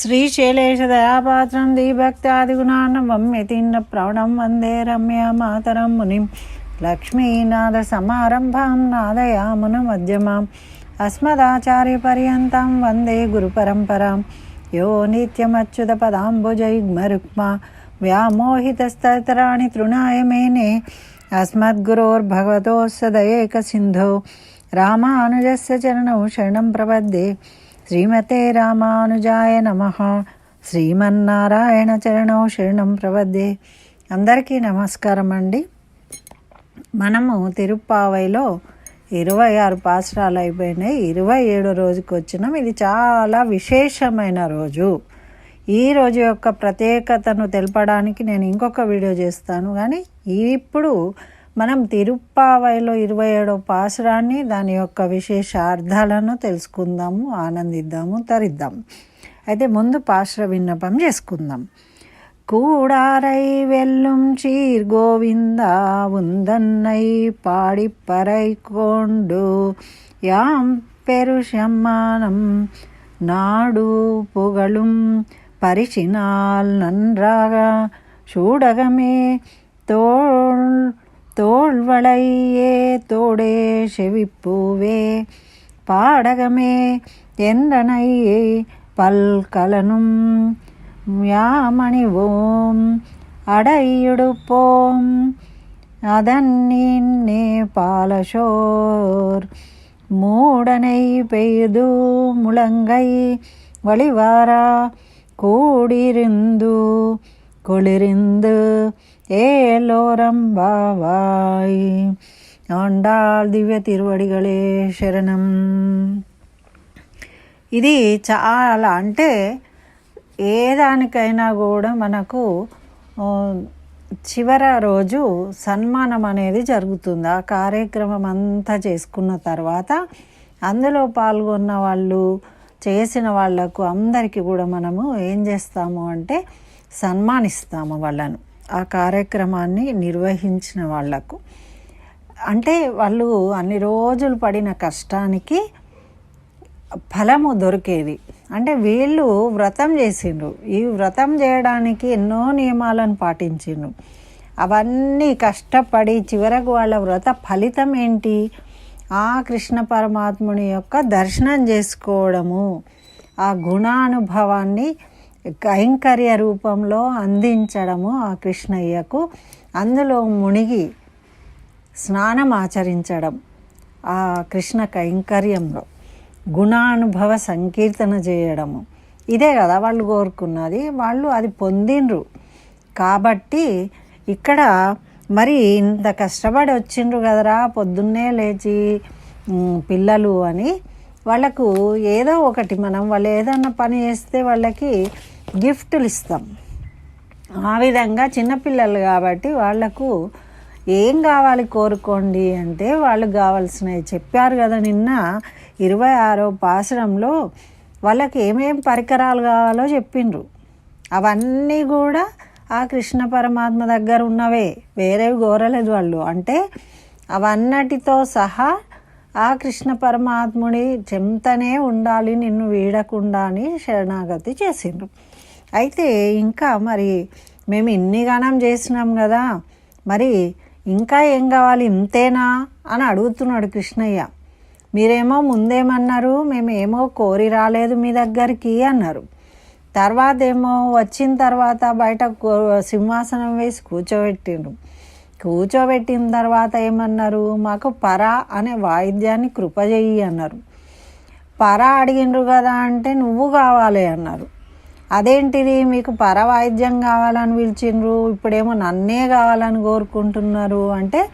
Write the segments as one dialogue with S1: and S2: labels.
S1: శ్రీశైలేశదయాపాత్రం దీభక్తాదిగుణానం వమ్యతిన్న ప్రవణం వందే రమ్య మాతరం మునిం లక్ష్మీనాథ సమారంభాం నాదయామున మధ్యమాం అస్మదాచార్యపర్యంతం వందే గురుపరంపరాం యో నిత్యమచ్యుత పదాంబుజయుగ్మరుక్మా వ్యామోహితస్తరాణి తృణాయ మేనే అస్మద్గురోర్భగవతో సదయేక సింధో రామానుజస్య చరణౌ శరణం ప్రపద్దే శ్రీమతే రామానుజాయ నమ. శ్రీమన్నారాయణ చరణం శరణం ప్రవద్దే అందరికీ నమస్కారం అండి మనము తిరుప్పావైలో ఇరవై ఆరు పాసరాలు అయిపోయినాయి. ఇరవై ఏడో రోజుకి వచ్చినాం. ఇది చాలా విశేషమైన రోజు. ఈ రోజు యొక్క ప్రత్యేకతను తెలపడానికి నేను ఇంకొక వీడియో చేస్తాను. కానీ ఇప్పుడు మనం తిరుప్పావైలో ఇరవై ఏడో పాసురాన్ని దాని యొక్క విశేష అర్థాలను తెలుసుకుందాము ఆనందిద్దాము తరిద్దాం అయితే ముందు పాసుర విన్నపం చేసుకుందాం கூடாரை வெல்லும் சீர் கோவிந்தா உந்தன்னை பாடிப்பறை கொண்டு யாம் பெருஷம்மானம் நாடு புகழும் பரிசினால் நன்றாக சூடகமே தோள் தோள்வளையே தோடே செவிப்பூவே. பாடகமே என்றனையே பல்கலனும். யாமணிவோம் அடையுடுப்போம். அதன்னின்னே பாலசோர். மூடனை பெய்து முழங்கை வழிவாரா. கூடிருந்து குளிரிந்து ஏலோரம்பாவாய் ஆண்டாள் దివ్య తిరువడిగలే శరణం ఇది చాలా అంటే ఏ దానికైనా కూడా మనకు ఆ, చివర రోజు సన్మానం అనేది జరుగుతుంది ఆ కార్యక్రమం అంతా చేసుకున్న తర్వాత అందులో పాల్గొన్న వాళ్ళు చేసిన వాళ్లకు అందరికీ కూడా మనము ఏం చేస్తాము అంటే సన్మానిస్తాము వాళ్ళను ఆ కార్యక్రమాన్ని నిర్వహించిన వాళ్ళకు. అంటే వాళ్ళు అన్ని రోజులు పడిన కష్టానికి ఫలము దొరికేది. అంటే వీళ్ళు వ్రతం చేసిండ్రు. ఈ వ్రతం చేయడానికి ఎన్నో నియమాలను పాటించిండ్రు. అవన్నీ కష్టపడి చివరకు వాళ్ళ వ్రత ఫలితం ఏంటి? ఆ కృష్ణ పరమాత్ముని యొక్క దర్శనం చేసుకోవడము ఆ గుణానుభవాన్ని కైంకర్య రూపంలో అందించడము ఆ కృష్ణయ్యకు. అందులో మునిగి స్నానం ఆచరించడం ఆ కృష్ణ కైంకర్యంలో. గుణానుభవ సంకీర్తన చేయడము. ఇదే కదా వాళ్ళు కోరుకున్నది. వాళ్ళు అది పొందిండ్రు. కాబట్టి ఇక్కడ మరి ఇంత కష్టపడి వచ్చిండ్రు కదరా పొద్దున్నే లేచి పిల్లలు అని వాళ్ళకు ఏదో ఒకటి మనం వాళ్ళు ఏదన్నా పని చేస్తే వాళ్ళకి గిఫ్ట్లు ఇస్తాం. ఆ విధంగా చిన్నపిల్లలు కాబట్టి వాళ్ళకు ఏం కావాలి కోరుకోండి అంటే వాళ్ళకి కావాల్సినవి చెప్పారు కదా నిన్న ఇరవై ఆరో పాసరంలో వాళ్ళకి ఏమేం పరికరాలు కావాలో చెప్పిండ్రు. అవన్నీ కూడా ఆ కృష్ణ పరమాత్మ దగ్గర ఉన్నవే వేరేవి కోరలేదు వాళ్ళు. అంటే అవన్నటితో సహా ఆ కృష్ణ పరమాత్ముడి చెంతనే ఉండాలి నిన్ను వీడకుండా అని శరణాగతి చేసిండ్రు. అయితే ఇంకా మరి మేము ఇన్ని గానం చేసినాం కదా మరి ఇంకా ఏం కావాలి ఇంతేనా అని అడుగుతున్నాడు కృష్ణయ్య. మీరేమో ముందేమన్నారు మేము ఏమో కోరి రాలేదు మీ దగ్గరికి అన్నారు. తర్వాత ఏమో వచ్చిన తర్వాత బయట సింహాసనం వేసి కూర్చోబెట్టిండ్రు. కూర్చోబెట్టిన తర్వాత ఏమన్నారు? మాకు పర అనే వాయిద్యాన్ని కృపజేయి అన్నారు. పర అడిగిండ్రు కదా అంటే నువ్వు కావాలి అన్నారు. అదేంటిది? మీకు పర వాయిద్యం కావాలని పిలిచిండ్రు. ఇప్పుడేమో నన్నే కావాలని కోరుకుంటున్నారు అంటే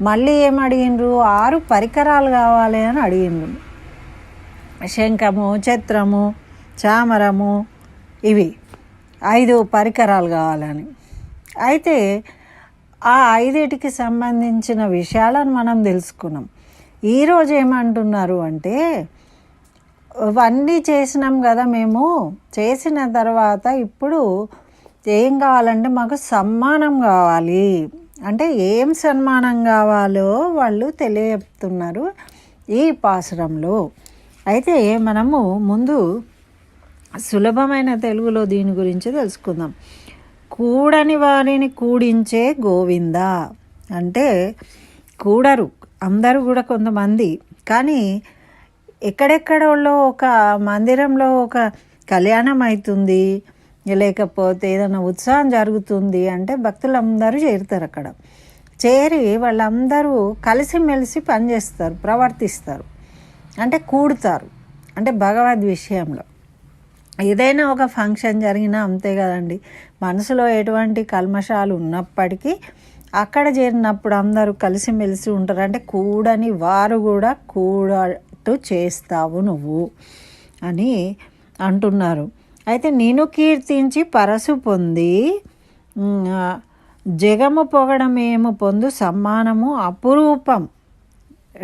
S1: మళ్ళీ ఏం అడిగిండ్రు? ఆరు పరికరాలు కావాలి అని అడిగిండ్రు. శంఖము చత్రము చామరము ఇవి ఐదు పరికరాలు కావాలని. అయితే ఆ ఐదేటికి సంబంధించిన విషయాలను మనం తెలుసుకున్నాం. ఈరోజు ఏమంటున్నారు అంటే అవన్నీ చేసినాం కదా మేము చేసిన తర్వాత ఇప్పుడు ఏం కావాలంటే మాకు సన్మానం కావాలి. అంటే ఏం సన్మానం కావాలో వాళ్ళు తెలియజెప్తున్నారు ఈ పాసురంలో. అయితే మనము ముందు సులభమైన తెలుగులో దీని గురించి తెలుసుకుందాం. కూడని వారిని కూడించే గోవింద. అంటే కూడరు అందరూ కూడా కొంతమంది. కానీ ఎక్కడెక్కడలో ఒక మందిరంలో ఒక కళ్యాణం అవుతుంది లేకపోతే ఏదైనా ఉత్సాహం జరుగుతుంది అంటే భక్తులందరూ చేరుతారు అక్కడ. చేరి వాళ్ళందరూ కలిసిమెలిసి పనిచేస్తారు ప్రవర్తిస్తారు. అంటే కూడతారు. అంటే భగవద్ విషయంలో. ఏదైనా ఒక ఫంక్షన్ జరిగినా అంతే కదండి. మనసులో ఎటువంటి కల్మషాలు ఉన్నప్పటికీ అక్కడ చేరినప్పుడు అందరూ కలిసిమెలిసి ఉంటారు. అంటే కూడని వారు కూడా కూడట్టు చేస్తావు నువ్వు అని అంటున్నారు. అయితే నేను కీర్తించి పరసు పొంది జగము పొగడమేము పొందు సమ్మానము అపురూపం.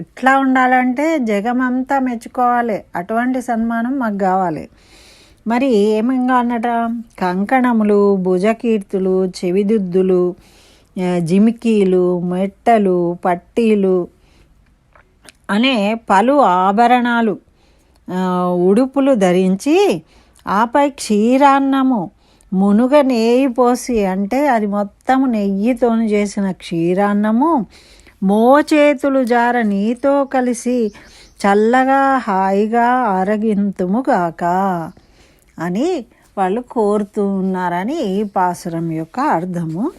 S1: ఎట్లా ఉండాలంటే జగమంతా మెచ్చుకోవాలి. అటువంటి సన్మానం మాకు కావాలి. మరి ఏమంగా అన్నట కంకణములు భుజకీర్తులు చెవిదుద్దులు జిమికీలు మెట్టలు పట్టీలు అనే పలు ఆభరణాలు ఉడుపులు ధరించి ఆపై క్షీరాన్నము మునుగ నెయ్యి పోసి అంటే అది మొత్తం నెయ్యితో చేసిన క్షీరాన్నము మోచేతులు జార నీతో కలిసి చల్లగా హాయిగా ఆరగింతుముగాక అని వాళ్ళు కోరుతూ ఉన్నారని ఈ పాసురం యొక్క అర్థము.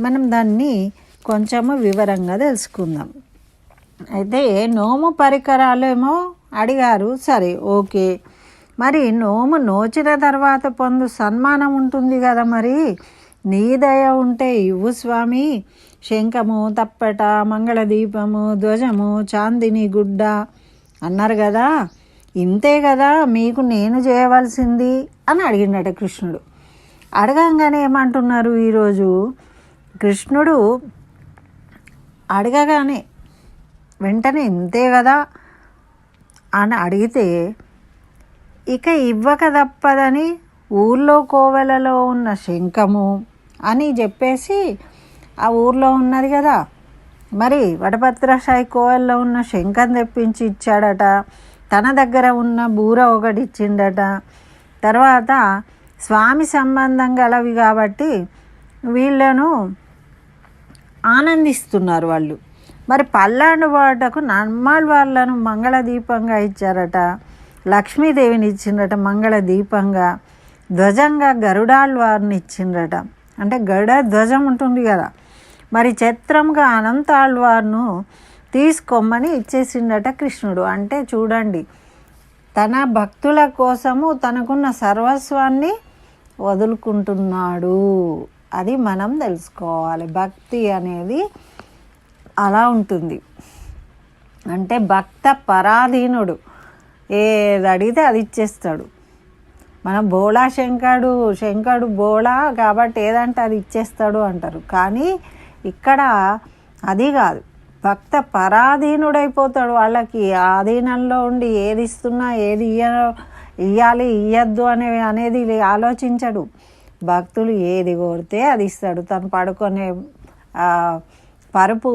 S1: మనం దాన్ని కొంచెము వివరంగా తెలుసుకుందాం. అయితే నోము పరికరాలేమో అడిగారు. సరే ఓకే. మరి నోము నోచిన తర్వాత పొందు సన్మానం ఉంటుంది కదా మరి? నీ దయ ఉంటే ఇవ్వు స్వామి. శంఖము తప్పట మంగళదీపము ధ్వజము చాందిని గుడ్డ అన్నారు కదా? ఇంతే కదా మీకు నేను చేయవలసింది అని అడిగినట కృష్ణుడు. అడగంగానే ఏమంటున్నారు ఈరోజు? కృష్ణుడు అడగగానే వెంటనే ఇంతే కదా అని అడిగితే ఇక ఇవ్వక తప్పదని ఊర్లో కోవెలలో ఉన్న శంఖము అని చెప్పేసి ఆ ఊర్లో ఉన్నది కదా. మరి వటభద్రశాయి కోవెల్లో ఉన్న శంఖం తెప్పించి ఇచ్చాడట. తన దగ్గర ఉన్న బూర ఒకటి ఇచ్చిండట తర్వాత స్వామి సంబంధం గలవి కాబట్టి వీళ్ళను ఆనందిస్తున్నారు వాళ్ళు. మరి పల్లాండు వాటకు నమ్మాళ్ళ వాళ్ళను మంగళ దీపంగా ఇచ్చారట. లక్ష్మీదేవిని ఇచ్చిండట మంగళ దీపంగా ధ్వజంగా గరుడాళ్ళ వారిని ఇచ్చిండట. అంటే గరుడ ధ్వజం ఉంటుంది కదా. మరి చిత్రంగా అనంతాళ్ళవారును తీసుకోమని ఇచ్చేసిండట కృష్ణుడు. అంటే చూడండి తన భక్తుల కోసము తనకున్న సర్వస్వాన్ని వదులుకుంటున్నాడు. అది మనం తెలుసుకోవాలి. భక్తి అనేది అలా ఉంటుంది. అంటే భక్త పరాధీనుడు ఏది అడిగితే అది ఇచ్చేస్తాడు. మనం బోళా శంకరుడు శంకరుడు బోళా కాబట్టి ఏదంటే అది ఇచ్చేస్తాడు అంటారు. కానీ ఇక్కడ అది కాదు. భక్త పరాధీనుడైపోతాడు. వాళ్ళకి ఆధీనంలో ఉండి ఏది ఇస్తున్నా ఏది ఇయ్య ఇయ్యాలి ఇయ్యద్దు అనే అనేది ఆలోచించడు. భక్తులు ఏది కోరితే అది ఇస్తాడు. తను పడుకునే పరుపు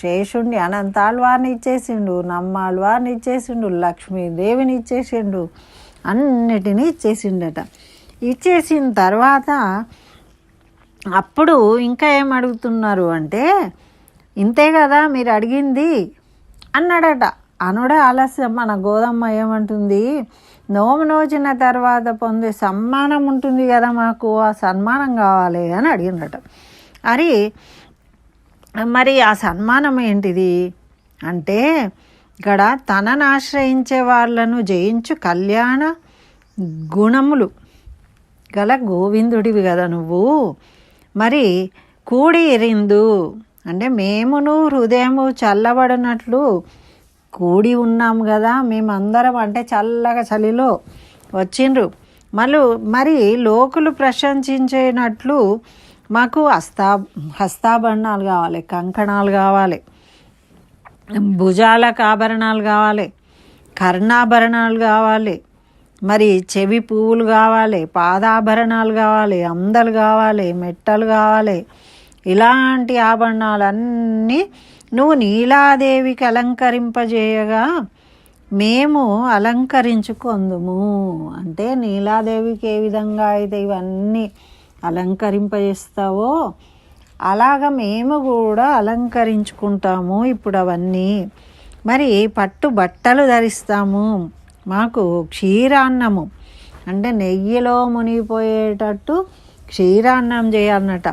S1: శేషుణ్ణి అనంతాలు వారిని ఇచ్చేసిండు నమ్మాళ్ళు వారిని ఇచ్చేసిండు లక్ష్మీదేవిని ఇచ్చేసిండు అన్నిటినీ ఇచ్చేసిండట. ఇచ్చేసిన తర్వాత అప్పుడు ఇంకా ఏం అడుగుతున్నారు అంటే ఇంతే కదా మీరు అడిగింది? అన్నాడట. అనుడే ఆలస్యం. మన గోదమ్మ ఏమంటుంది? నోము నోచిన తర్వాత పొందే సన్మానం ఉంటుంది కదా మాకు. ఆ సన్మానం కావాలి అని అడిగిందట. అరి మరి ఆ సన్మానం ఏంటిది? అంటే ఇక్కడ తనను ఆశ్రయించే వాళ్ళను జయించు కళ్యాణ గుణములు గల గోవిందుడివి కదా నువ్వు. మరి కూడి ఎరిందు అంటే మేమును హృదయము చల్లబడినట్లు కూడి ఉన్నాం కదా మేమందరం అంటే చల్లగా చలిలో వచ్చిండ్రు. మళ్ళు మరి లోకులు ప్రశంసించేనట్లు మాకు హస్తా హస్తాభరణాలు కావాలి కంకణాలు కావాలి భుజాలకు ఆభరణాలు కావాలి కర్ణాభరణాలు కావాలి మరి చెవి పువ్వులు కావాలి పాదాభరణాలు కావాలి అందలు కావాలి మెట్టలు కావాలి ఇలాంటి ఆభరణాలన్నీ నువ్వు నీలాదేవికి అలంకరింపజేయగా మేము అలంకరించుకొందుము. అంటే నీలాదేవికి ఏ విధంగా అయితే ఇవన్నీ అలంకరింపజేస్తావో అలాగ మేము కూడా అలంకరించుకుంటాము ఇప్పుడు అవన్నీ మరి పట్టు బట్టలు ధరిస్తాము. మాకు క్షీరాన్నము. అంటే నెయ్యిలో మునిగిపోయేటట్టు క్షీరాన్నం చేయాలన్నట.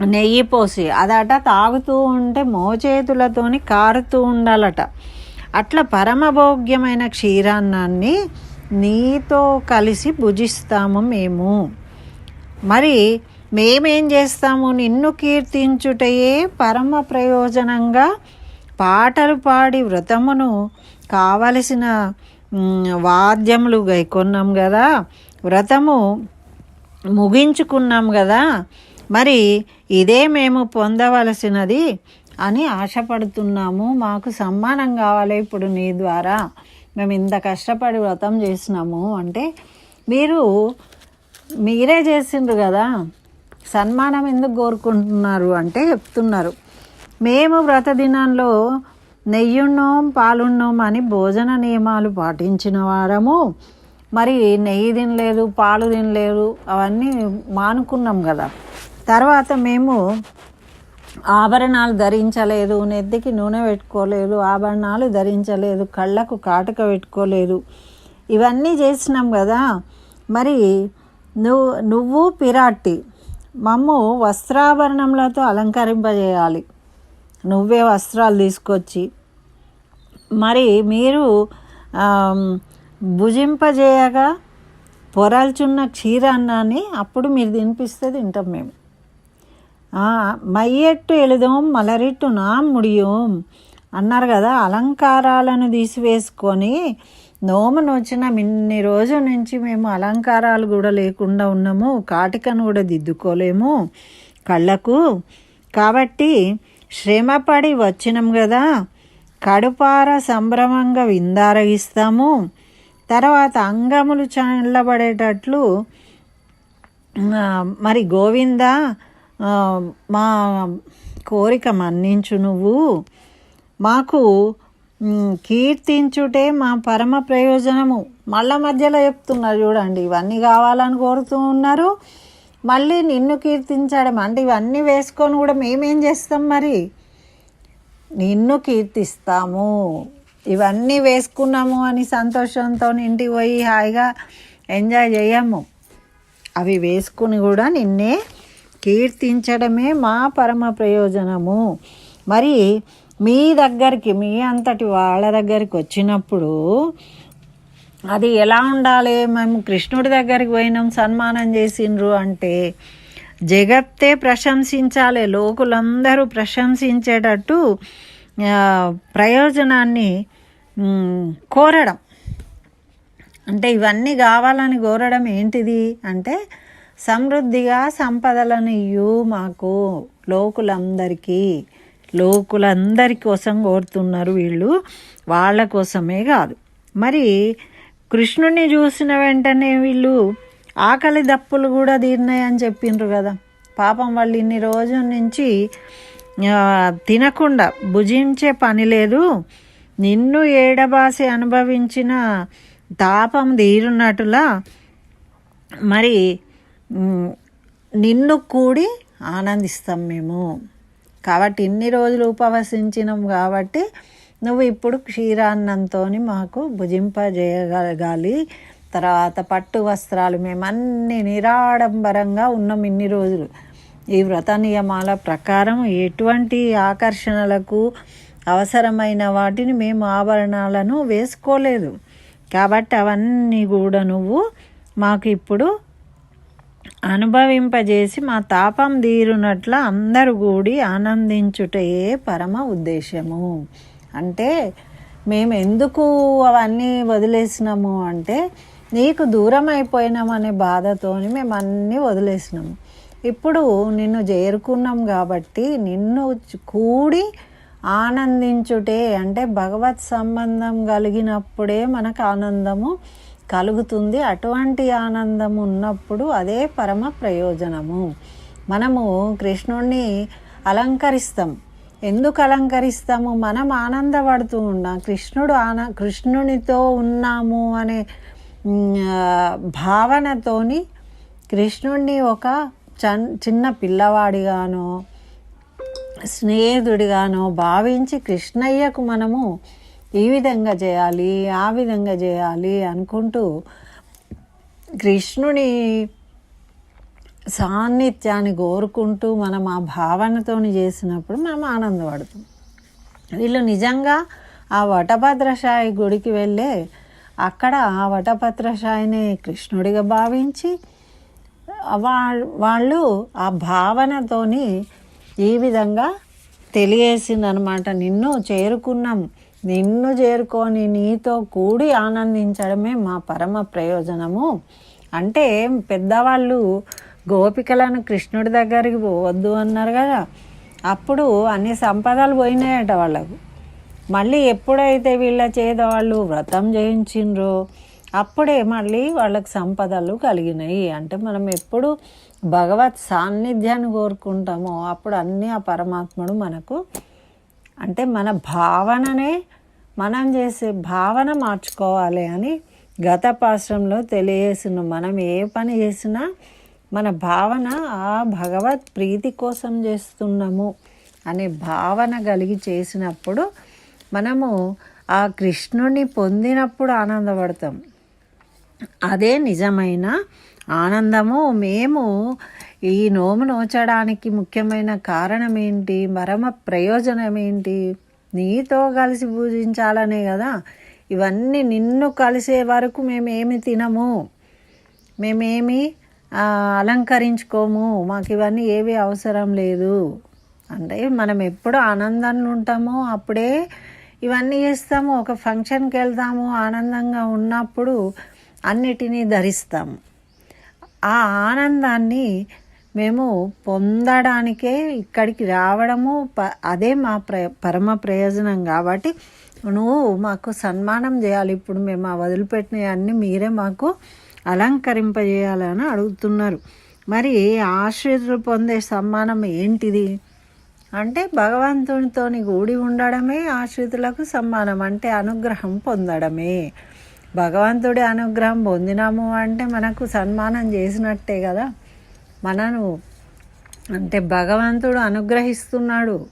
S1: నెయ్యి పోసి అదట తాగుతూ ఉంటే మోచేతులతోని కారుతూ ఉండాలట. అట్లా పరమభోగ్యమైన క్షీరాన్నాన్ని నీతో కలిసి భుజిస్తాము మేము. మరి మేమేం చేస్తాము? నిన్ను కీర్తించుటయే పరమ ప్రయోజనంగా పాటలు పాడి వ్రతమును కావలసిన వాద్యములు గైకొన్నాం కదా వ్రతము ముగించుకున్నాం కదా మరి ఇదే మేము పొందవలసినది అని ఆశపడుతున్నాము. మాకు సమ్మానం కావాలి ఇప్పుడు నీ ద్వారా. మేము ఇంత కష్టపడి వ్రతం చేసినాము అంటే మీరు మీరే చేసిండ్రు కదా. సన్మానం ఎందుకు కోరుకుంటున్నారు అంటే చెప్తున్నారు. మేము వ్రత దినంలో నెయ్యున్నోం పాలున్నోం అని భోజన నియమాలు పాటించిన వారము. మరి నెయ్యి తినలేదు పాలు తినలేదు అవన్నీ మానుకున్నాం కదా. తర్వాత మేము ఆభరణాలు ధరించలేదు నెత్తికి నూనె పెట్టుకోలేదు ఆభరణాలు ధరించలేదు కళ్ళకు కాటుక పెట్టుకోలేదు. ఇవన్నీ చేసినాం కదా. మరి నువ్వు నువ్వు పిరాట్టి మమ్ము వస్త్రాభరణములతో అలంకరింపజేయాలి. నువ్వే వస్త్రాలు తీసుకొచ్చి మరి మీరు భుజింపజేయగా పొరల్చున్న క్షీరాన్నాన్ని అప్పుడు మీరు తినిపిస్తే తింటాం మేము. మైయెట్టు ఎలుదోం మలరిట్టు నా ముడియోం. అన్నారు కదా అలంకారాలను తీసివేసుకొని నోమును వచ్చిన ఇన్ని రోజుల నుంచి మేము అలంకారాలు కూడా లేకుండా ఉన్నాము కాటికను కూడా దిద్దుకోలేము కళ్ళకు. కాబట్టి శ్రమపడి వచ్చినాం కదా కడుపార సంభ్రమంగా విందారగిస్తాము. తర్వాత అంగములు చల్లబడేటట్లు మరి గోవింద మా కోరిక మన్నించు నువ్వు. మాకు కీర్తించుటే మా పరమ ప్రయోజనము. మళ్ళా మధ్యలో చెప్తున్నారు చూడండి ఇవన్నీ కావాలని కోరుతూ ఉన్నారు. మళ్ళీ నిన్ను కీర్తించడం అంటే ఇవన్నీ వేసుకొని కూడా మేమేం చేస్తాం మరి? నిన్ను కీర్తిస్తాము. ఇవన్నీ వేసుకున్నాము అని సంతోషంతో ఇంటికి పోయి హాయిగా ఎంజాయ్ చేయము. అవి వేసుకుని కూడా నిన్నే కీర్తించడమే మా పరమ ప్రయోజనము. మరి మీ దగ్గరికి మీ అంతటి వాళ్ళ దగ్గరికి వచ్చినప్పుడు అది ఎలా ఉండాలి? మేము కృష్ణుడి దగ్గరికి పోయినాం సన్మానం చేసిండ్రు అంటే జగత్తే ప్రశంసించాలి లోకులందరూ ప్రశంసించేటట్టు ప్రయోజనాన్ని కోరడం. అంటే ఇవన్నీ కావాలని కోరడం ఏంటిది? అంటే సమృద్ధిగా సంపదలను ఇయ్యు మాకు లోకులందరికీ లోకులందరి కోసం కోరుతున్నారు వీళ్ళు. వాళ్ళ కోసమే కాదు. మరి కృష్ణుని చూసిన వెంటనే వీళ్ళు ఆకలి దప్పులు కూడా తీరినాయని చెప్పిండ్రు కదా. పాపం వాళ్ళు ఇన్ని రోజుల నుంచి తినకుండా భుజించే పని లేదు. నిన్ను ఏడబాసి అనుభవించిన తాపం తీరున్నట్టులా మరి నిన్ను కూడి ఆనందిస్తాం మేము. కాబట్టి ఇన్ని రోజులు ఉపవసించినాం కాబట్టి నువ్వు ఇప్పుడు క్షీరాన్నంతో మాకు భుజింపజేయగలగాలి. తర్వాత పట్టు వస్త్రాలు మేము అన్ని నిరాడంబరంగా ఉన్నాం ఇన్ని రోజులు. ఈ వ్రత నియమాల ప్రకారం ఎటువంటి ఆకర్షణలకు అవసరమైన వాటిని మేము ఆభరణాలను వేసుకోలేదు. కాబట్టి అవన్నీ కూడా నువ్వు మాకు ఇప్పుడు అనుభవింపజేసి మా తాపం తీరునట్ల అందరూ కూడి ఆనందించుటయే పరమ ఉద్దేశము అంటే మేము ఎందుకు అవన్నీ వదిలేసినాము అంటే నీకు దూరం అయిపోయినామనే బాధతోని మేము అన్నీ వదిలేసినాము. ఇప్పుడు నిన్ను చేరుకున్నాం కాబట్టి నిన్ను కూడి ఆనందించుటే అంటే భగవత్ సంబంధం కలిగినప్పుడే మనకు ఆనందము. కలుగుతుంది. అటువంటి ఆనందం ఉన్నప్పుడు అదే పరమ ప్రయోజనము. మనము కృష్ణుణ్ణి అలంకరిస్తాం. ఎందుకు అలంకరిస్తాము? మనం ఆనందపడుతూ ఉన్నాం. కృష్ణుడు ఆన కృష్ణునితో ఉన్నాము అనే భావనతోని కృష్ణుణ్ణి ఒక చన్ చిన్న పిల్లవాడిగానో స్నేహితుడిగానో భావించి కృష్ణయ్యకు మనము ఈ విధంగా చేయాలి ఆ విధంగా చేయాలి అనుకుంటూ కృష్ణుని సాన్నిధ్యాన్ని కోరుకుంటూ మనం ఆ భావనతోని చేసినప్పుడు మనం ఆనందపడతాం. వీళ్ళు నిజంగా ఆ వటభద్రశాయి గుడికి వెళ్ళే అక్కడ ఆ వటభద్రశాయిని కృష్ణుడిగా భావించి వా- వాళ్ళు ఆ భావనతోని ఈ విధంగా తెలియసిందనమాట నిన్ను చేరుకున్నాం నిన్ను చేరుకొని నీతో కూడి ఆనందించడమే మా పరమ ప్రయోజనము. అంటే పెద్దవాళ్ళు గోపికలను కృష్ణుడి దగ్గరికి పోవద్దు అన్నారు కదా. అప్పుడు అన్ని సంపదలు పోయినాయట వాళ్ళకు. మళ్ళీ ఎప్పుడైతే వీళ్ళ చేత వాళ్ళు వ్రతం చేయించిండ్రో అప్పుడే మళ్ళీ వాళ్ళకి సంపదలు కలిగినాయి. అంటే మనం ఎప్పుడు భగవత్ సాన్నిధ్యాన్ని కోరుకుంటామో అప్పుడు అన్నీ ఆ పరమాత్ముడు మనకు అంటే మన భావననే మనం చేసే భావన మార్చుకోవాలి అని గత పాశ్రంలో తెలియజేసిన మనం ఏ పని చేసినా మన భావన ఆ భగవత్ ప్రీతి కోసం చేస్తున్నాము అనే భావన కలిగి చేసినప్పుడు మనము ఆ కృష్ణుని పొందినప్పుడు ఆనందపడతాం. అదే నిజమైన ఆనందము. మేము ఈ నోము నోచడానికి ముఖ్యమైన కారణం ఏంటి మరమ ప్రయోజనం ఏంటి నీతో కలిసి పూజించాలనే కదా. ఇవన్నీ నిన్ను కలిసే వరకు మేమేమి తినము. మేమేమి అలంకరించుకోము. మాకు ఇవన్నీ ఏవి అవసరం లేదు. అంటే మనం ఎప్పుడు ఆనందంలో ఉంటామో అప్పుడే ఇవన్నీ చేస్తాము. ఒక ఫంక్షన్కి వెళ్తాము ఆనందంగా ఉన్నప్పుడు అన్నిటినీ ధరిస్తాము. ఆ ఆనందాన్ని మేము పొందడానికే ఇక్కడికి రావడము ప అదే మా ప్ర పరమ ప్రయోజనం కాబట్టి నువ్వు మాకు సన్మానం చేయాలి. ఇప్పుడు మేము ఆ వదిలిపెట్టినవన్నీ మీరే మాకు అలంకరింపజేయాలని అడుగుతున్నారు. మరి ఆశ్రితులు పొందే సన్మానం ఏంటిది? అంటే భగవంతునితోని కూడి ఉండడమే ఆశ్రితులకు సమ్మానం అంటే అనుగ్రహం పొందడమే. భగవంతుడి అనుగ్రహం పొందినాము అంటే మనకు సన్మానం చేసినట్టే కదా. మనను అంటే భగవంతుడు అనుగ్రహిస్తున్నాడు.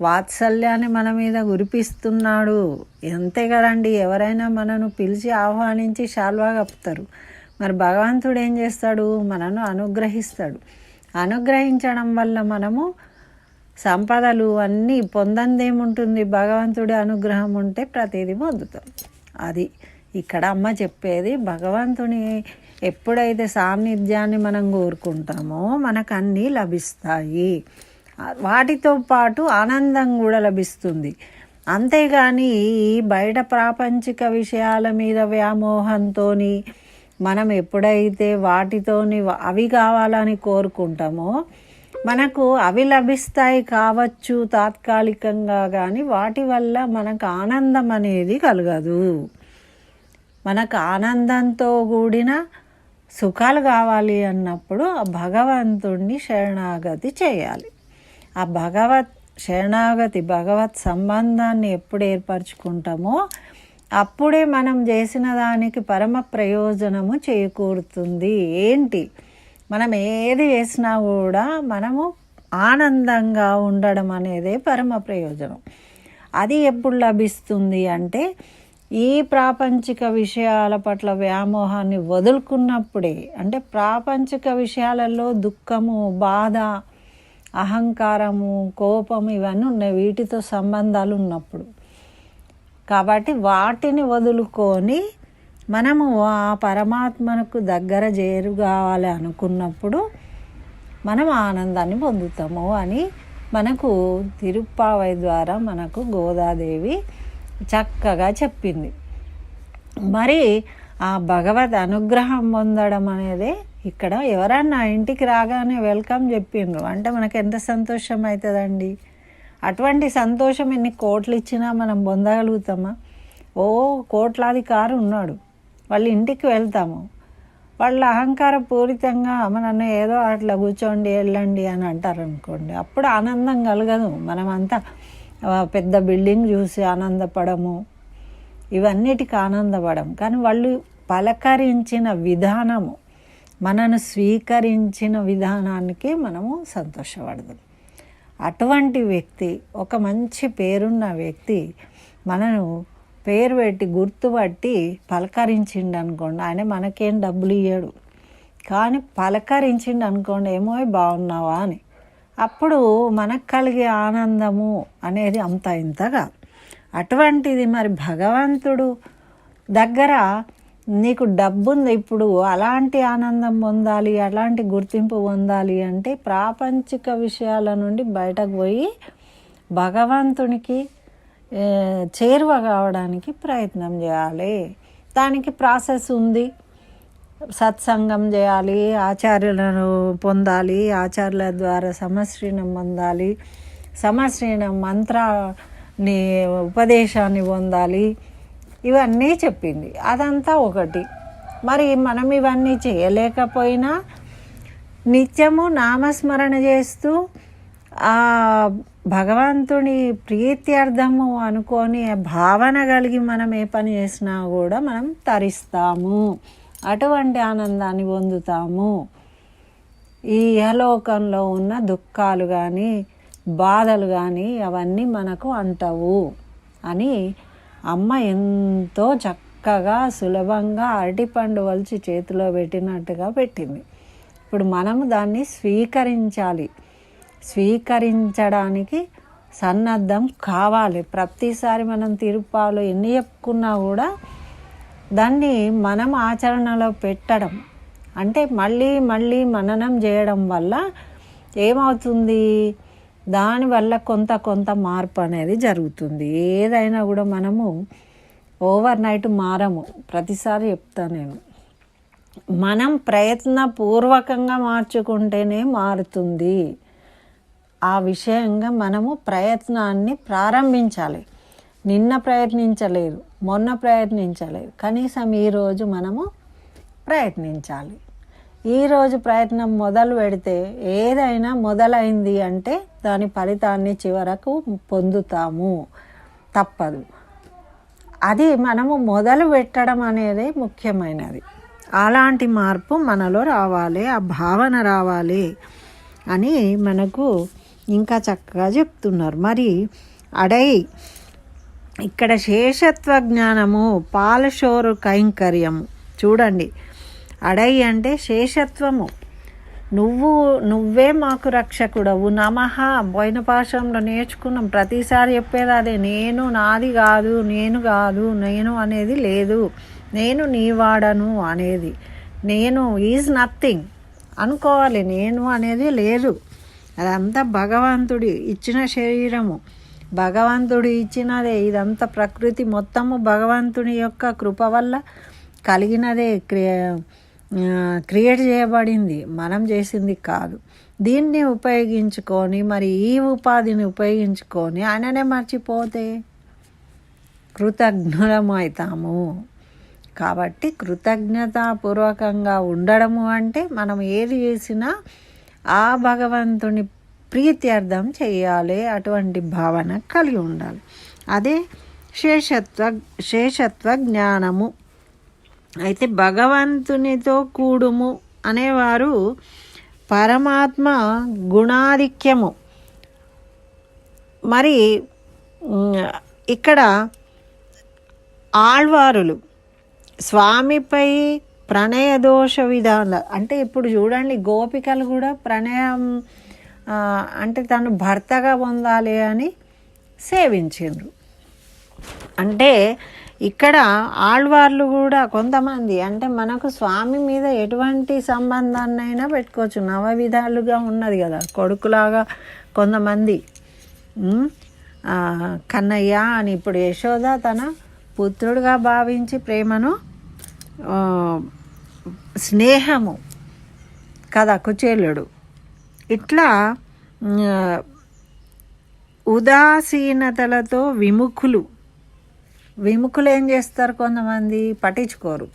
S1: వాత్సల్యాన్ని మన మీద గురిపిస్తున్నాడు అంతే కదండి ఎవరైనా మనను పిలిచి ఆహ్వానించి శాల్వా కప్పుతారు. మరి భగవంతుడు ఏం చేస్తాడు? మనను అనుగ్రహిస్తాడు. అనుగ్రహించడం వల్ల మనము సంపదలు అన్నీ పొందందేముంటుంది? భగవంతుడి అనుగ్రహం ఉంటే ప్రతిదీ పొందుతాం. అది ఇక్కడ అమ్మ చెప్పేది. భగవంతుని ఎప్పుడైతే సాన్నిధ్యాన్ని మనం కోరుకుంటామో మనకు అన్నీ లభిస్తాయి. వాటితో పాటు ఆనందం కూడా లభిస్తుంది. అంతేగాని ఈ బయట ప్రాపంచిక విషయాల మీద వ్యామోహంతో మనం ఎప్పుడైతే వాటితోని అవి కావాలని కోరుకుంటామో మనకు అవి లభిస్తాయి కావచ్చు తాత్కాలికంగా కానీ వాటి వల్ల మనకు ఆనందం అనేది కలగదు. మనకు ఆనందంతో కూడిన సుఖాలు కావాలి అన్నప్పుడు ఆ భగవంతుణ్ణి శరణాగతి చేయాలి. ఆ భగవత్ శరణాగతి భగవత్ సంబంధాన్ని ఎప్పుడు ఏర్పరచుకుంటామో అప్పుడే మనం చేసిన దానికి పరమ ప్రయోజనము చేకూరుతుంది. ఏంటి? మనం ఏది చేసినా కూడా మనము ఆనందంగా ఉండడం అనేదే పరమ ప్రయోజనం. అది ఎప్పుడు లభిస్తుంది అంటే ఈ ప్రాపంచిక విషయాల పట్ల వ్యామోహాన్ని వదులుకున్నప్పుడే అంటే ప్రాపంచిక విషయాలలో దుఃఖము బాధ అహంకారము కోపం ఇవన్నీ ఉన్నాయి వీటితో సంబంధాలు ఉన్నప్పుడు. కాబట్టి వాటిని వదులుకొని మనము ఆ పరమాత్మకు దగ్గర చేరు కావాలి అనుకున్నప్పుడు మనం ఆనందాన్ని పొందుతాము అని మనకు తిరుప్పావై ద్వారా మనకు గోదాదేవి చక్కగా చెప్పింది. మరి ఆ భగవద్ అనుగ్రహం పొందడం అనేది ఇక్కడ ఎవరన్నా ఇంటికి రాగానే వెల్కమ్ చెప్పిండ్రు. అంటే మనకు ఎంత సంతోషం అవుతుందండి అటువంటి సంతోషం ఎన్ని కోట్లు ఇచ్చినా మనం పొందగలుగుతామా? ఓ కోట్లాది కారు ఉన్నాడు. వాళ్ళ ఇంటికి వెళ్తాము. వాళ్ళ అహంకార పూరితంగా మనల్ని ఏదో అట్లా కూర్చోండి వెళ్ళండి అని అంటారు అనుకోండి అప్పుడు ఆనందం కలగదు. మనమంతా పెద్ద బిల్డింగ్ చూసి ఆనందపడము. ఇవన్నిటికి ఆనందపడం. కానీ వాళ్ళు పలకరించిన విధానము మనను స్వీకరించిన విధానానికి మనము సంతోషపడదాం అటువంటి వ్యక్తి ఒక మంచి పేరున్న వ్యక్తి మనను పేరు పెట్టి గుర్తుపట్టి పలకరించిండు అనుకోండి ఆయన మనకేం డబ్బులు ఇయ్యాడు. కానీ పలకరించిండు అనుకోండి ఏమో బాగున్నావా అని. అప్పుడు మనకు కలిగే ఆనందము అనేది అంత ఇంతగా అటువంటిది మరి భగవంతుడు దగ్గర నీకు డబ్బు ఉంది ఇప్పుడు అలాంటి ఆనందం పొందాలి అలాంటి గుర్తింపు పొందాలి అంటే ప్రాపంచిక విషయాల నుండి బయటకు పోయి భగవంతునికి చేరువ కావడానికి ప్రయత్నం చేయాలి. దానికి ప్రాసెస్ ఉంది. సత్సంగం చేయాలి ఆచార్యులను పొందాలి ఆచార్యుల ద్వారా సమశ్రీనం పొందాలి సమశ్రీనం మంత్రాన్ని ఉపదేశాన్ని పొందాలి. ఇవన్నీ చెప్పింది. అదంతా ఒకటి. మరి మనం ఇవన్నీ చేయలేకపోయినా నిత్యము నామస్మరణ చేస్తూ ఆ భగవంతుని ప్రీత్యర్థము అనుకొని భావన కలిగి మనం ఏ పని చేసినా కూడా మనం తరిస్తాము. అటువంటి ఆనందాన్ని పొందుతాము. ఈ ఇహలోకంలో ఉన్న దుఃఖాలు కానీ బాధలు కానీ అవన్నీ మనకు అంటవు అని అమ్మ ఎంతో చక్కగా సులభంగా అరటిపండు వలిచి చేతిలో పెట్టినట్టుగా పెట్టింది. ఇప్పుడు మనము దాన్ని స్వీకరించాలి. స్వీకరించడానికి సన్నద్ధం కావాలి. ప్రతిసారి మనం తిరుపాలు ఎన్ని చెప్పుకున్నా కూడా దాన్ని మనం ఆచరణలో పెట్టడం. అంటే మళ్ళీ మళ్ళీ మననం చేయడం వల్ల ఏమవుతుంది? దానివల్ల కొంత కొంత మార్పు అనేది జరుగుతుంది. ఏదైనా కూడా మనము ఓవర్ నైట్ మారము. ప్రతిసారి చెప్తాను నేను. మనం ప్రయత్నపూర్వకంగా మార్చుకుంటేనే మారుతుంది. ఆ విషయంగా మనము ప్రయత్నాన్ని ప్రారంభించాలి. నిన్న ప్రయత్నించలేదు. మొన్న ప్రయత్నించలేదు. కనీసం ఈరోజు మనము ప్రయత్నించాలి. ఈరోజు ప్రయత్నం మొదలు పెడితే ఏదైనా మొదలైంది అంటే దాని ఫలితాన్ని చివరకు పొందుతాము. తప్పదు. అది మనము మొదలు పెట్టడం అనేది ముఖ్యమైనది. అలాంటి మార్పు మనలో రావాలి ఆ భావన రావాలి అని మనకు ఇంకా చక్కగా చెప్తున్నారు. మరి అడై ఇక్కడ శేషత్వ జ్ఞానము పాలశోరు కైంకర్యము. చూడండి అడై అంటే శేషత్వము. నువ్వు నువ్వే మాకు రక్షకుడవు. నమః పోయిన పాశంలో నేర్చుకున్నాం. ప్రతిసారి చెప్పేది అదే. నేను నాది కాదు నేను కాదు నేను అనేది లేదు. నేను నీవాడను అనేది. నేను ఈజ్ నథింగ్. అనుకోవాలి. నేను అనేది లేదు. అదంతా భగవంతుడి ఇచ్చిన శరీరము. భగవంతుడు ఇచ్చినదే. ఇదంతా ప్రకృతి మొత్తము భగవంతుని యొక్క కృప వల్ల కలిగినదే క్రియ క్రియేట్ చేయబడింది. మనం చేసింది కాదు. దీన్ని ఉపయోగించుకొని మరి ఈ ఉపాధిని ఉపయోగించుకొని ఆయననే మర్చిపోతే కృతజ్ఞులమవుతాము కాబట్టి కృతజ్ఞతాపూర్వకంగా ఉండడము అంటే మనం ఏది చేసినా ఆ భగవంతుని ప్రీత్యర్థం చేయాలి అటువంటి భావన కలిగి ఉండాలి. అదే శేషత్వ శేషత్వ జ్ఞానము. అయితే భగవంతునితో కూడుము అనేవారు పరమాత్మ గుణాధిక్యము. మరి ఇక్కడ ఆళ్వారులు స్వామిపై ప్రణయ దోష విధాన అంటే ఇప్పుడు చూడండి గోపికలు కూడా ప్రణయం అంటే తను భర్తగా పొందాలి అని సేవించిండ్రు. అంటే ఇక్కడ ఆళ్వార్లు కూడా కొంతమంది అంటే మనకు స్వామి మీద ఎటువంటి సంబంధాన్నైనా పెట్టుకోవచ్చు. నవ విధాలుగా ఉన్నది కదా కొడుకులాగా కొంతమంది. కన్నయ్య అని ఇప్పుడు యశోద తన పుత్రుడుగా భావించి ప్రేమను స్నేహము కదా కుచేలుడు ఇట్లా ఉదాసీనతలతో విముఖులు. విముఖులు ఏం చేస్తారు కొంతమంది? పట్టించుకోరు.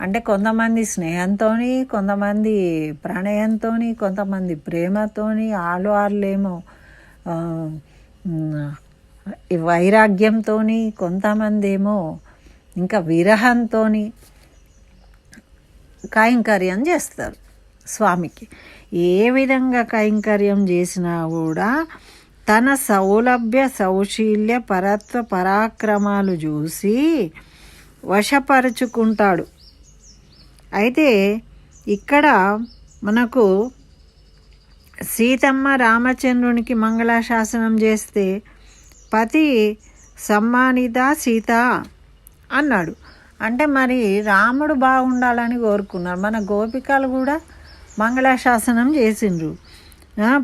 S1: అంటే కొంతమంది స్నేహంతోని కొంతమంది ప్రణయంతోని కొంతమంది ప్రేమతోని ఆళ్ళు వాళ్ళేమో వైరాగ్యంతో కొంతమంది ఏమో ఇంకా విరహంతో కాయంకార్యం చేస్తారు స్వామికి. ఏ విధంగా కైంకర్యం చేసినా కూడా తన సౌలభ్య సౌశీల్య పరత్వ పరాక్రమాలు చూసి వశపరుచుకుంటాడు. అయితే ఇక్కడ మనకు సీతమ్మ రామచంద్రునికి మంగళాశాసనం చేస్తే పతి సమ్మానిత సీత అన్నాడు. అంటే మరి రాముడు బాగుండాలని కోరుకున్నారు. మన గోపికలు కూడా మంగళాశాసనం చేసిండ్రు.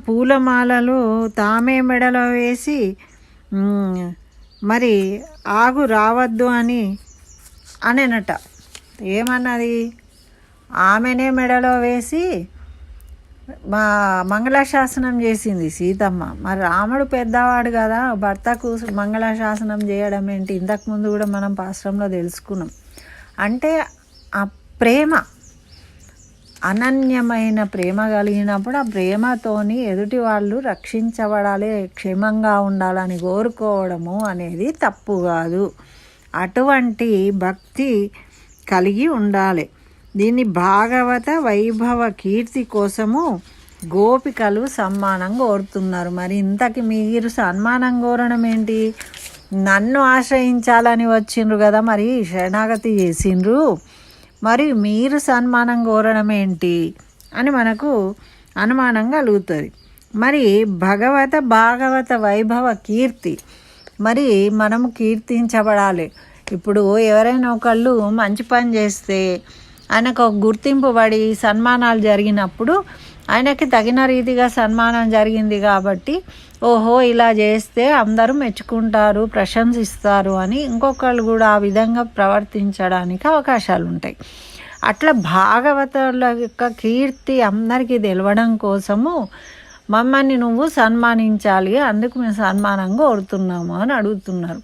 S1: పూలమాలలు తామే మెడలో వేసి మరి ఆగు రావద్దు అని అనట ఏమన్నది? ఆమెనే మెడలో వేసి మా మంగళాశాసనం చేసింది సీతమ్మ. మరి రాముడు పెద్దవాడు కదా భర్తకు మంగళాశాసనం చేయడం ఏంటి? ఇంతకుముందు కూడా మనం పాశ్రంలో తెలుసుకున్నాం. అంటే ఆ ప్రేమ అనన్యమైన ప్రేమ కలిగినప్పుడు ఆ ప్రేమతోని ఎదుటి వాళ్ళు రక్షించబడాలి క్షేమంగా ఉండాలని కోరుకోవడము అనేది తప్పు కాదు. అటువంటి భక్తి కలిగి ఉండాలి. దీన్ని భాగవత వైభవ కీర్తి కోసము గోపికలు సన్మానం కోరుతున్నారు. మరి ఇంతకి మీరు సన్మానం కోరడం ఏంటి? నన్ను ఆశ్రయించాలని వచ్చిండ్రు కదా మరి శరణాగతి చేసిండ్రు. మరి మీరు సన్మానం కోరడం ఏంటి అని మనకు అనుమానం కలుగుతుంది. మరి భగవత భాగవత వైభవ కీర్తి మరి మనము కీర్తించబడాలి. ఇప్పుడు ఎవరైనా ఒకళ్ళు మంచి పని చేస్తే ఆయనకు ఒక గుర్తింపు పడి సన్మానాలు జరిగినప్పుడు ఆయనకి తగిన రీతిగా సన్మానం జరిగింది కాబట్టి ఓహో ఇలా చేస్తే అందరూ మెచ్చుకుంటారు ప్రశంసిస్తారు అని ఇంకొకళ్ళు కూడా ఆ విధంగా ప్రవర్తించడానికి అవకాశాలు ఉంటాయి అట్లా భాగవతుల యొక్క కీర్తి అందరికీ తెలవడం కోసము మమ్మల్ని నువ్వు సన్మానించాలి అందుకు మేము సన్మానం కోరుతున్నాము అని అడుగుతున్నారు.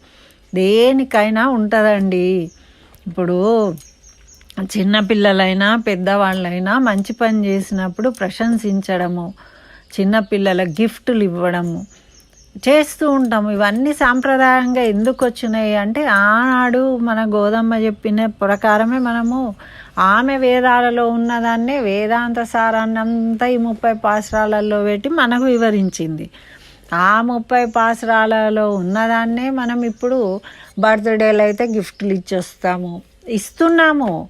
S1: దేనికైనా ఉంటుందండి. ఇప్పుడు చిన్నపిల్లలైనా పెద్దవాళ్ళైనా మంచి పని చేసినప్పుడు ప్రశంసించడము చిన్నపిల్లల గిఫ్టులు ఇవ్వడము. చేస్తూ ఉంటాము. ఇవన్నీ సాంప్రదాయంగా ఎందుకు వచ్చినాయి అంటే ఆనాడు మన గోదమ్మ చెప్పిన ప్రకారమే మనము ఆమె వేదాలలో ఉన్నదాన్నే వేదాంత సారాన్నంతా ఈ ముప్పై పాసరాలలో పెట్టి మనకు వివరించింది. ఆ ముప్పై పాసరాలలో ఉన్నదాన్నే మనం ఇప్పుడు బర్త్డేలు అయితే గిఫ్ట్లు ఇచ్చేస్తాము. ఇస్తున్నాము.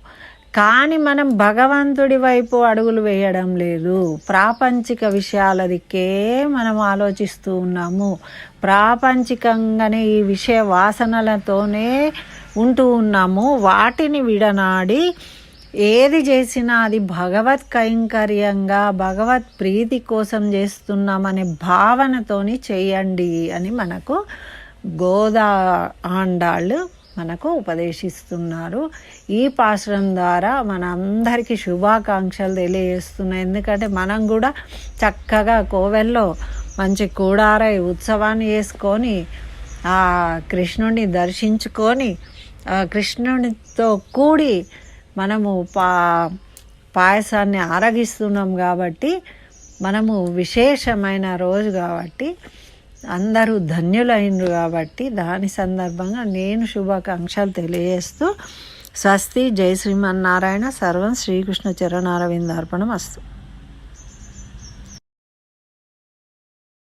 S1: కానీ మనం భగవంతుడి వైపు అడుగులు వేయడం లేదు. ప్రాపంచిక విషయాల దిక్కే మనం ఆలోచిస్తూ ఉన్నాము. ప్రాపంచికంగానే ఈ విషయ వాసనలతోనే ఉంటూ ఉన్నాము. వాటిని విడనాడి ఏది చేసినా అది భగవత్ కైంకర్యంగా భగవత్ ప్రీతి కోసం చేస్తున్నామనే భావనతోని చేయండి అని మనకు గోదా ఆండాళ్ళు మనకు ఉపదేశిస్తున్నారు. ఈ పాశ్రం ద్వారా మన అందరికీ శుభాకాంక్షలు తెలియజేస్తున్నాయి. ఎందుకంటే మనం కూడా చక్కగా కోవెల్లో మంచి కూడారై ఉత్సవాన్ని చేసుకొని ఆ కృష్ణుడిని దర్శించుకొని కృష్ణునితో కూడి మనము పా పాయసాన్ని ఆరగిస్తున్నాం కాబట్టి మనము విశేషమైన రోజు కాబట్టి అందరూ ధన్యులైనరు కాబట్టి దాని సందర్భంగా నేను శుభాకాంక్షలు తెలియజేస్తూ స్వస్తి. జై శ్రీమన్నారాయణ. సర్వం శ్రీకృష్ణ చరణారవిందార్పణం అస్తు